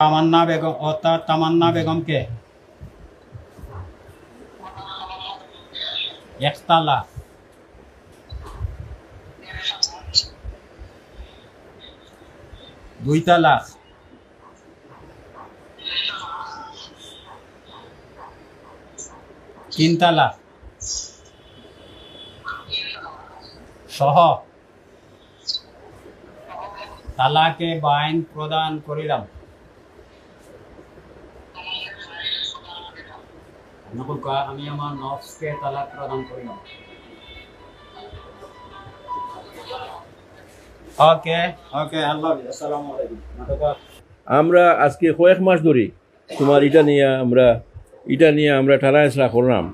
তামান্না বেগম অর্থাৎ তামান্না বেগমকে। একতলা। দুই তালাক তিন তালাক সহ। তালাকে বাইন প্রদান করিলাম। নকুল কয়, আমি আমার নফসকে তালাক প্রদান করিলাম ওকে। ওকে আল্লাহ আসসালামু আলাইকুম। নাটক আমরা আজকে কয়েক মাস ধরে তোমার এটা নিয়ে আমরা এটা নিয়ে আমরা টানা হেসরা করলাম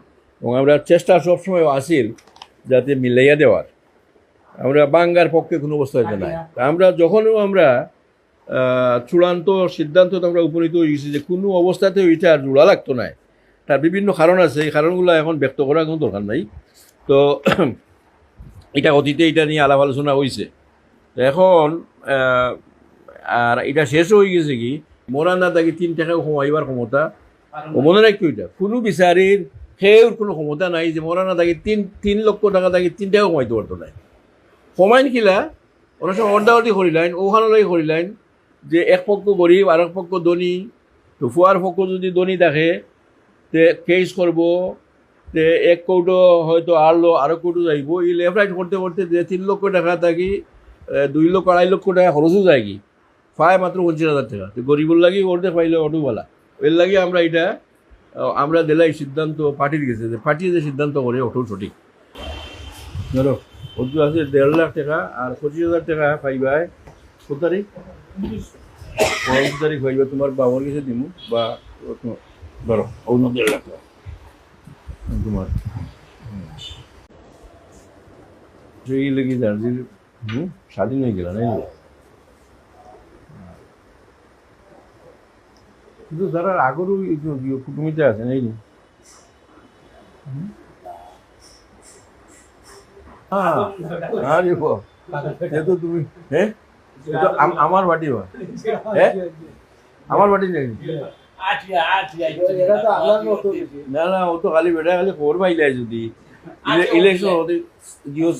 এবং আমরা চেষ্টা সবসময় আসিল যাতে মিলাইয়া দেওয়ার। আমরা বাঙ্গার পক্ষে কোনো অবস্থা হইতে নাই। আমরা যখনও আমরা আহ, চূড়ান্ত সিদ্ধান্ত আমরা উপনীত হয়ে গেছি যে কোনো অবস্থাতে ওইটা আর জোড়া লাগতো না তার বিভিন্ন কারণ আছে, এই কারণগুলো এখন ব্যক্ত করার কোনো দরকার নাই। তো এটা অতীতে এটা নিয়ে আলাপ আলোচনা হয়েছে এখন আর এটা শেষ হয়ে গেছে কি মোরানা তাকে তিন টাকা কমাইবার ক্ষমতা মনে রাখতো এটা কোনো বিচারের সেউর কোনো ক্ষমতা নাই যে মোরানা তাকে তিন তিন লক্ষ টাকা তাকে তিন টাকা কমাইতে পারতো না কমাইন কিলা অনেক সময় অর্ডাওয়ার্টি করিলেন ওখানলাই করিলেন যে এক পক্ষ গরিব আর এক পক্ষ ধনী, তো পক্ষ যদি ধনী থাকে তে কেস করব, তে এক কৌটো হয়তো আরলো, আরও কৌটো যাইব। এই রাইট করতে করতে যে তিন লক্ষ টাকা থাকি দুই লক্ষ, আড়াই লক্ষ টাকা খরচও যায় কি পায় মাত্র পঞ্চাশ হাজার টাকা। তো গরিবর লাগি করতে পাইলে অটোওয়ালা। এর লাগে আমরা এটা আমরা দিলাই সিদ্ধান্ত পার্টির গেছে যে পার্টি যে সিদ্ধান্ত করে ওটাও সঠিক। ধরো ওদের আছে দেড় লাখ টাকা আর পঁচিশ হাজার টাকা পাইবাই কত তারিখ? পনেরো তারিখ পাইবা তোমার বাবার কাছে দিমু, বা ধরো অন্য দেড় লাখ তোমার সেই লেগে দার্জিলিং হুম স্বাধীন হয়ে গেল নাই কিন্তু যারা আগরও কুটুমিতে আছেন এই হ্যাঁ। আরে এ তো তুমি হ্যাঁ? আমার বাটি হ্যাঁ? আমার বাটি নাকি না না ও তো খালি বেটা খালি খবর পাইলে যদি। ইলে- ইলেকশন হতে জিওস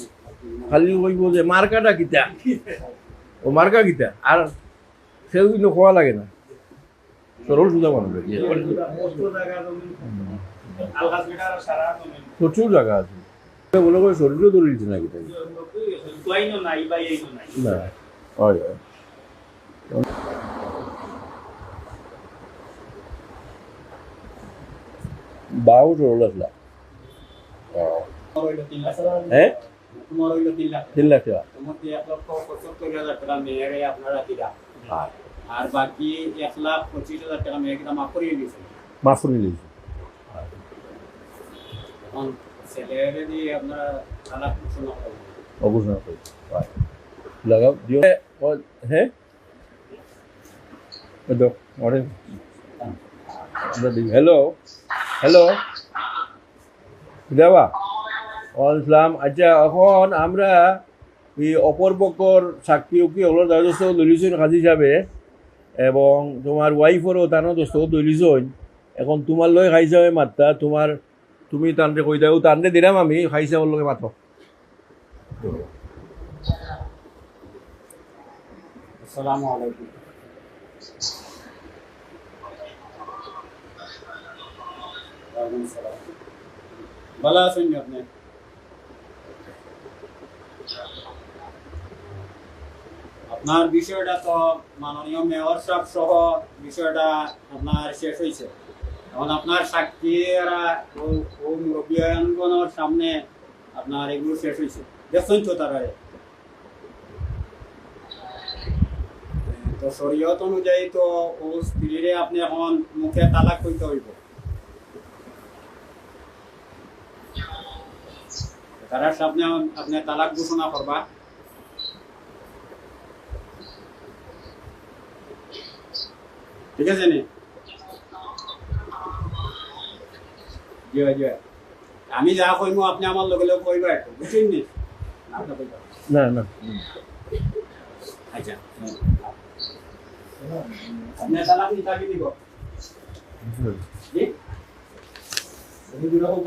খালি কইব যে মার্কাটা কিতা? ও মার্কা কিতা? আর সেও কিন্তু খোয়া লাগে না। সরল সুদা মানুষ প্রচুর জায়গা আছে। মনে করে শরীরও দিচ্ছে না কিতা না হয় হয় বাউ সরল আসলা হ্যাঁ তোমার হইল তিন লাখ তিন লাখ টাকা তোমার দিয়ে এক লক্ষ পঁচাত্তর হাজার টাকা মেয়েরে আপনারা দিলা আর বাকি এক লাখ পঁচিশ হাজার টাকা। মেয়েকে মাফ করিয়ে দিয়েছে মাফ করে। নিয়েছি এখন ছেলেরে দিয়ে আপনারা তালাক ঘোষণা করবেন অবশ্যই করি হয় লাগাও দিও হ্যাঁ হ্যালো হ্যালো দেওয়া। ইসলাম আচ্ছা এখন আমরা এই অপর পক্ষর সাক্ষী উকি ওগুলো দায়িত্ব দলিছন কাজী হিসাবে এবং তোমার ওয়াইফরও তানো দোস্ত দলিছন এখন তোমার লয় খাইছা হয় মাত্রা, তোমার, তুমি তানরে কই দাও, তানরে দিলাম আমি, খাইছা ওর লগে মাতো আসসালামু আলাইকুম ওয়ালাইকুম আসসালাম। ভালো আছেন আপনি আপনার বিষয়টা তো মাননীয় মেয়র সাহেব সহ বিষয়টা আপনার শেষ হয়েছে। এখন আপনার সাক্ষীরা সামনে আপনার এগুলো শেষ হয়েছে। দেখছেন তো তারা। তো শরীয়ত অনুযায়ী তো ও স্ত্রীরে আপনি এখন মুখে তালাক করতে হইব। তারার সামনে আপনি তালাক ঘোষণা করবা ঠিক আছে নি জি জি আমি যা কইমু আপনি আমার লগে লগে কইবা একটু বুঝছেন নি আপনি কইবা না না আচ্ছা আপনি তালাক নিতে কি দিব জি তুমি দূরে হোক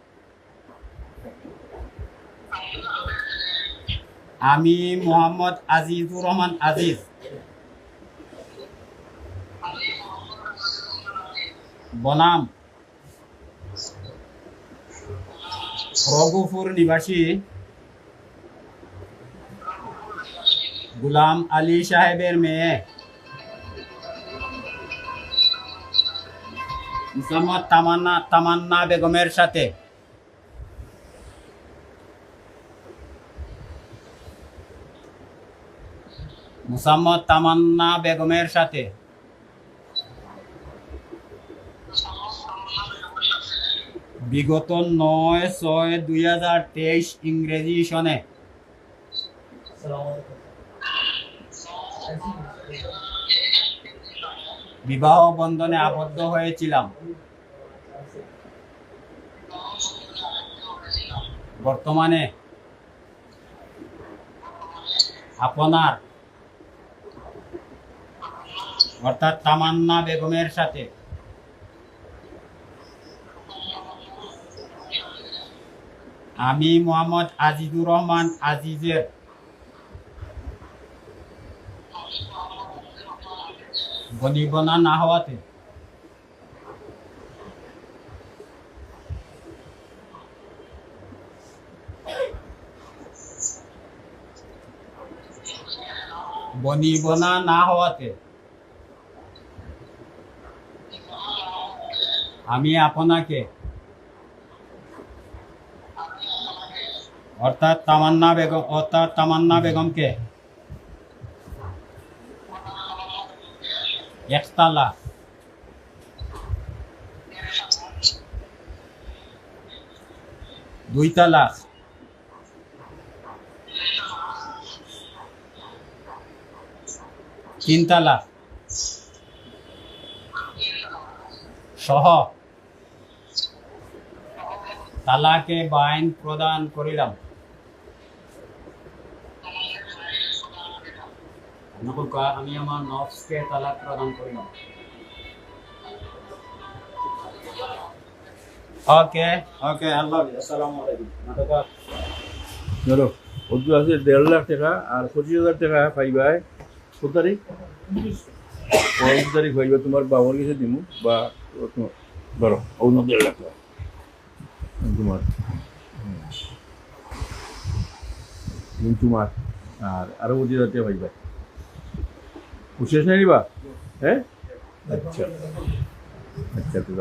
আমি মোহাম্মদ আজিজুর রহমান আজিজ। বনাম। রঘুপুর নিবাসী গুলাম আলী সাহেবের মেয়ে। তামান্না তামান্না বেগমের সাথে। মুসাম্মদ তামান্না বেগমের সাথে। বিগত নয় ছয় দুই হাজার তেইশ ইংরেজি সনে। বিবাহ বন্ধনে আবদ্ধ হয়েছিলাম। বর্তমানে আপনার অর্থাৎ তামান্না বেগমের সাথে। আমি মোহাম্মদ আজিজুর রহমান আজিজের। বনিবনা না হওয়াতে। বনিবনা না হওয়াতে। আমি আপনাকে অর্থাৎ তামান্না বেগম অর্থাৎ তামান্না বেগমকে একতলা দুই তালাক তিন তালাক সহ। তালাকে বাইন প্রদান করিলাম। নকুকা আমি আমার নফসকে তালাক প্রদান করিলাম। ওকে। ওকে আল্লাহ আসসালামু আলাইকুম। নকুকা ধরো ওদের আছে দেড় লাখ টাকা আর পঁচিশ হাজার টাকা পাইবাই। কত তারিখ? পনেরো তারিখ হইবা তোমার বাবার কাছে দিমু বা ধরো অন্য দেড় লাখ তোমার তোমার আর আরও পঁচিশ হাজার টাকা পাইবা শেষ নাই নিবা হ্যাঁ আচ্ছা আচ্ছা তো